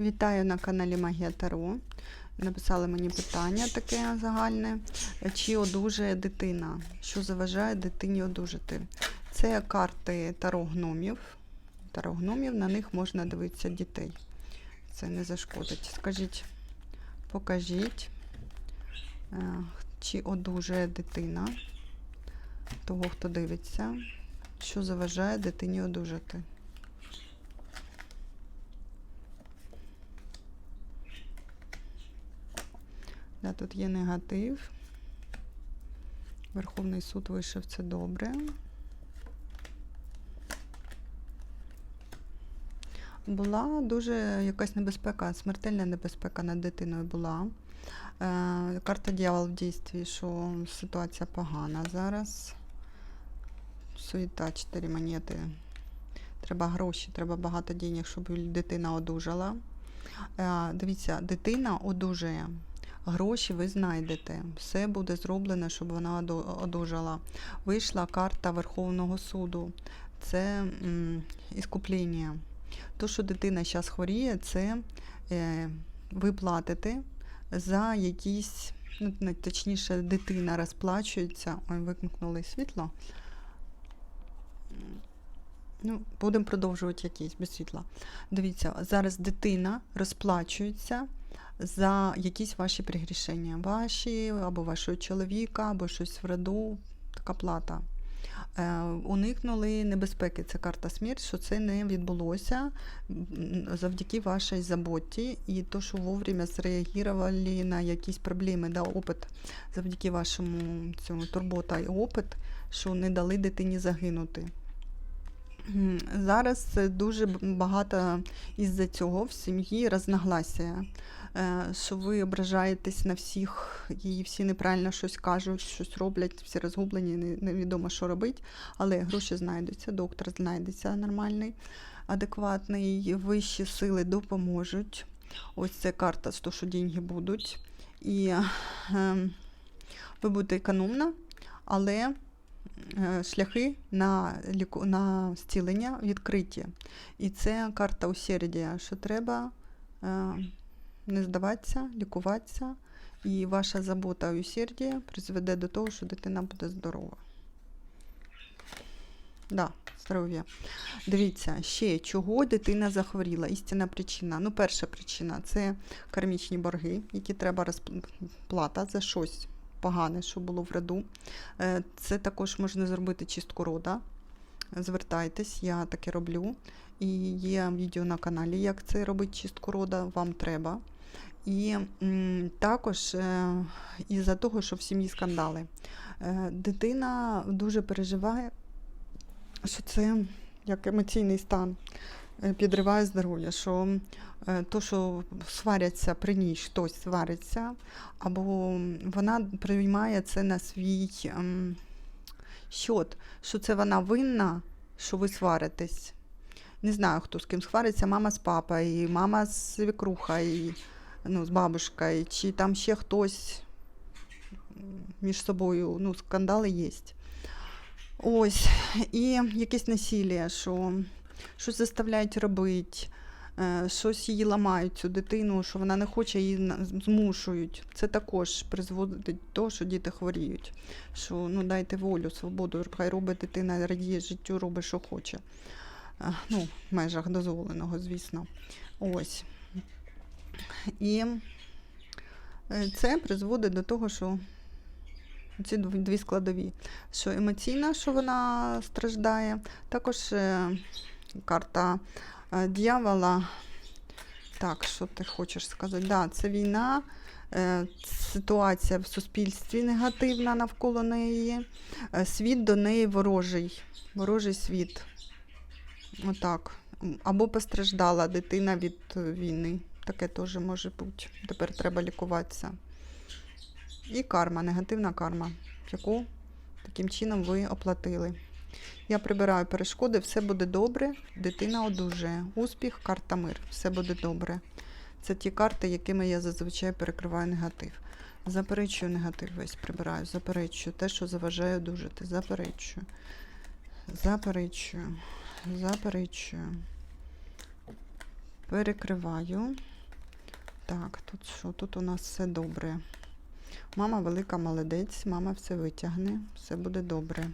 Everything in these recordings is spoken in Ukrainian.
Вітаю на каналі Магія Таро. Написали мені питання таке загальне. Чи одужає дитина? Що заважає дитині одужати? Це карти Таро гномів. Таро гномів, на них можна дивитися дітей. Це не зашкодить. Скажіть, покажіть, е, чи одужає дитина того, хто дивиться, що заважає дитині одужати. Да, тут є негатив. Верховний суд вийшов це добре. Була дуже якась небезпека, смертельна небезпека над дитиною була. Е, карта дьявол в дійстві, що ситуація погана зараз. Суєта, 4 монети. Треба гроші, треба багато денег, щоб дитина одужала. Е, дивіться, дитина одужає. Гроші ви знайдете. Все буде зроблено, щоб вона одужала. Вийшла карта Верховного суду. Це м, іскуплення. То, що дитина зараз хворіє, це е, ви платите за якісь, ну, точніше, дитина розплачується. Ой, вимкнули світло. Ну, будемо продовжувати якісь без світла. Дивіться, зараз дитина розплачується за якісь ваші пригрішення. Ваші, або вашого чоловіка, або щось в роду, така плата. Е, уникнули небезпеки. Це карта смерть, що це не відбулося завдяки вашій заботі і то, що вовремя зреагували на якісь проблеми, да, опит, завдяки вашому цьому турбота і опит, що не дали дитині загинути. Зараз е, дуже багато із-за цього в сім'ї рознагласія, е, що ви ображаєтесь на всіх, і всі неправильно щось кажуть, щось роблять, всі розгублені, невідомо, що робити, але гроші знайдуться, доктор знайдеться нормальний, адекватний, вищі сили допоможуть. Ось це карта, з того, що деньги будуть. І е, ви будете економна, але шляхи на, ліку... на зцілення відкриті. І це карта усердя, що треба е, не здаватися, лікуватися, і ваша забота і усердя призведе до того, що дитина буде здорова. Да, здоров'я. Дивіться, ще чого дитина захворіла. Істинна причина. Ну, перша причина це кармічні борги, які треба розплата за щось погане, що було в роду. Е, Це також можна зробити чистку рода. Звертайтесь, я таке роблю. І є відео на каналі, як це робити чистку рода, вам треба. І також е, із-за того, що в сім'ї скандали. Е, дитина дуже переживає, що це як емоційний стан підриває здоров'я, що е, то, що сваряться при ній, хтось свариться, або вона приймає це на свій ем, счет, що це вона винна, що ви сваритесь. Не знаю, хто з ким свариться, мама з папою, мама з свекрухою, ну, з бабушкою, чи там ще хтось між собою, ну, скандали є. Ось, і якесь насилля, що щось заставляють робити, е, щось її ламають, цю дитину, що вона не хоче, її змушують. Це також призводить до того, що діти хворіють. Що ну, дайте волю, свободу, хай робить дитина, радіє життю, робить, що хоче. Е, Ну, в межах дозволеного, звісно. Ось. І е, це призводить до того, що ці дві складові. Що емоційна, що вона страждає, також карта е, дьявола. Так, що ти хочеш сказати? Да, це війна, е, ситуація в суспільстві негативна навколо неї, е, світ до неї ворожий, ворожий світ. Отак. Або постраждала дитина від війни. Таке теж може бути. Тепер треба лікуватися. І карма, негативна карма, яку таким чином ви оплатили. Я прибираю перешкоди, все буде добре, дитина одужає. Успіх, карта мир, все буде добре. Це ті карти, якими я зазвичай перекриваю негатив. Заперечую негатив весь прибираю, заперечую те, що заважає одужати. Заперечую. Заперечую. Заперечую. Перекриваю. Так, тут що? Тут у нас все добре. Мама велика молодець, мама все витягне, все буде добре.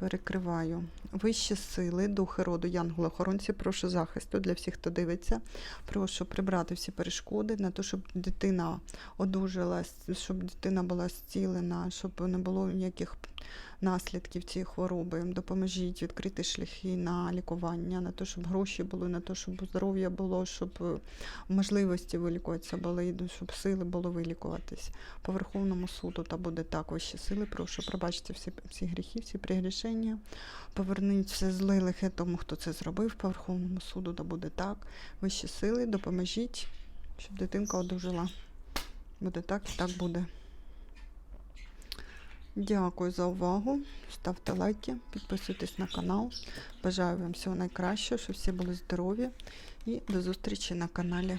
Перекриваю. Вищі сили, духи роду, янголи-охоронці, прошу захисту для всіх, хто дивиться. Прошу прибрати всі перешкоди на те, щоб дитина одужала, щоб дитина була зцілена, щоб не було ніяких наслідків цієї хвороби. Допоможіть відкрити шляхи на лікування, на те, щоб гроші були, на те, щоб здоров'я було, щоб е, можливості вилікуватися були, щоб сили було вилікуватись. По Верховному суду та буде так вищі сили. Прошу пробачте всі, всі гріхи, всі прегрішення. Поверніть все зле лихе тому, хто це зробив. По Верховному суду та буде так. Вищі сили, допоможіть, щоб дитинка одужала. Буде так і так буде. Дякую за увагу. Ставте лайки, підписуйтесь на канал. Бажаю вам всього найкращого, щоб всі були здорові. І до зустрічі на каналі.